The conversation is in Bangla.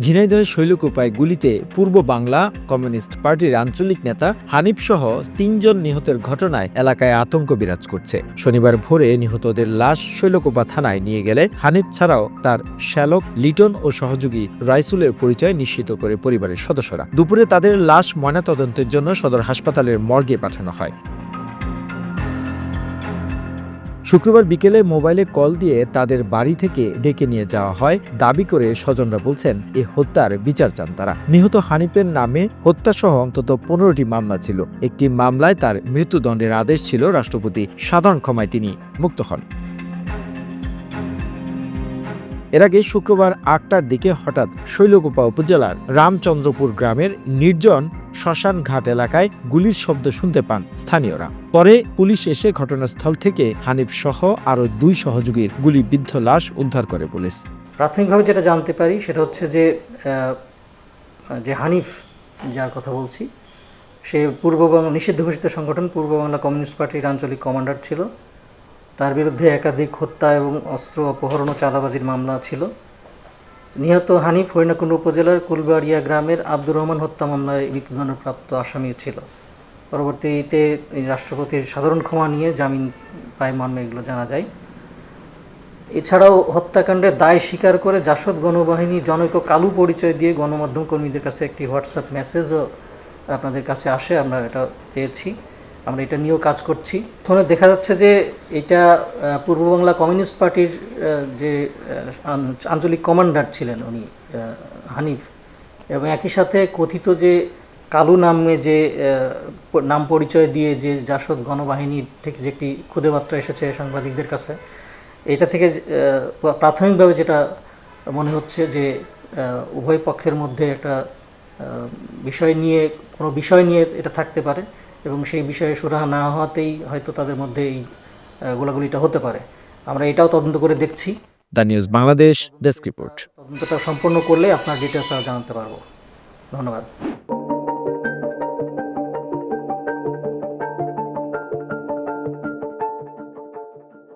ঝিনাইদহের শৈলকুপায় গুলিতে পূর্ব বাংলা কমিউনিস্ট পার্টির আঞ্চলিক নেতা হানিফ সহ তিনজন নিহতের ঘটনায় এলাকায় আতঙ্ক বিরাজ করছে। শনিবার ভোরে নিহতদের লাশ শৈলকুপা থানায় নিয়ে গেলে হানিফ ছাড়াও তার শ্যালক লিটন ও সহযোগী রাইসুলের পরিচয় নিশ্চিত করে পরিবারের সদস্যরা। দুপুরে তাদের লাশ ময়নাতদন্তের জন্য সদর হাসপাতালের মর্গে পাঠানো হয়। শুক্রবার বিকেলে মোবাইলে কল দিয়ে তাদের বাড়ি থেকে ডেকে নিয়ে যাওয়া হয়। দাবি করে স্বজনরা বলছেন, এ হত্যার বিচার চান তারা। নিহত হানিফের নামে হত্যাসহ অন্তত পনেরোটি মামলা ছিল। একটি মামলায় তার মৃত্যুদণ্ডের আদেশ ছিল রাষ্ট্রপতি। সাধারণ ক্ষমায় তিনি মুক্ত হন। এর আগে শুক্রবার আটটার দিকে হঠাৎ শৈলকুপা উপজেলার রামচন্দ্রপুর গ্রামের নির্জন শ্মশান ঘাট এলাকায় গুলির শব্দ শুনতে পান স্থানীয়রা। পরে পুলিশ এসে ঘটনাস্থল থেকে হানিফ সহ আরও দুই সহযোগীর গুলিবিদ্ধ লাশ উদ্ধার করে পুলিশ। প্রাথমিকভাবে যেটা জানতে পারি সেটা হচ্ছে যে যে হানিফ যার কথা বলছি, সে পূর্ব বাংলা নিষিদ্ধ ঘোষিত সংগঠন পূর্ব বাংলা কমিউনিস্ট পার্টির আঞ্চলিক কমান্ডার ছিল। তার বিরুদ্ধে একাধিক হত্যা এবং অস্ত্র অপহরণ ও চাঁদাবাজির মামলা ছিল। নিহত হানিফ হরিণাকুণ্ড উপজেলার কুলবাড়িয়া গ্রামের আব্দুর রহমান হত্যা মামলায় মৃত্যুদণ্ডপ্রাপ্ত আসামি ছিল। পরবর্তীতে রাষ্ট্রপতির সাধারণ ক্ষমা নিয়ে জামিন পায় মর্মে এগুলো জানা যায়। এছাড়াও হত্যাকাণ্ডে দায় স্বীকার করে জাসদ গণবাহিনী জনৈক কালু পরিচয় দিয়ে গণমাধ্যম কর্মীদের কাছে একটি হোয়াটসঅ্যাপ মেসেজও আপনাদের কাছে আসে, আমরা এটা পেয়েছি। আমরা এটা নিয়েও কাজ করছি। ফোনে দেখা যাচ্ছে যে এটা পূর্ববাংলা কমিউনিস্ট পার্টির যে আঞ্চলিক কমান্ডার ছিলেন উনি হানিফ। এবং একই সাথে কথিত যে কালু নামে যে নাম পরিচয় দিয়ে যে জাসদ গণবাহিনীর থেকে যে একটি খুদে বার্তা এসেছে সাংবাদিকদের কাছে, এটা থেকে প্রাথমিকভাবে যেটা মনে হচ্ছে যে উভয় পক্ষের মধ্যে একটা বিষয় নিয়ে, কোনো বিষয় নিয়ে এটা থাকতে পারে। এবং সেই বিষয়ে সুরাহা না হওয়াতেই হয়তো তাদের মধ্যে এই গোলাগুলিটা হতে পারে। আমরা এটাও তদন্ত করে দেখছি। The news Bangladesh desk report. তদন্তটা সম্পন্ন করলে আপনার ডিটেলস জানাতে পারব। ধন্যবাদ।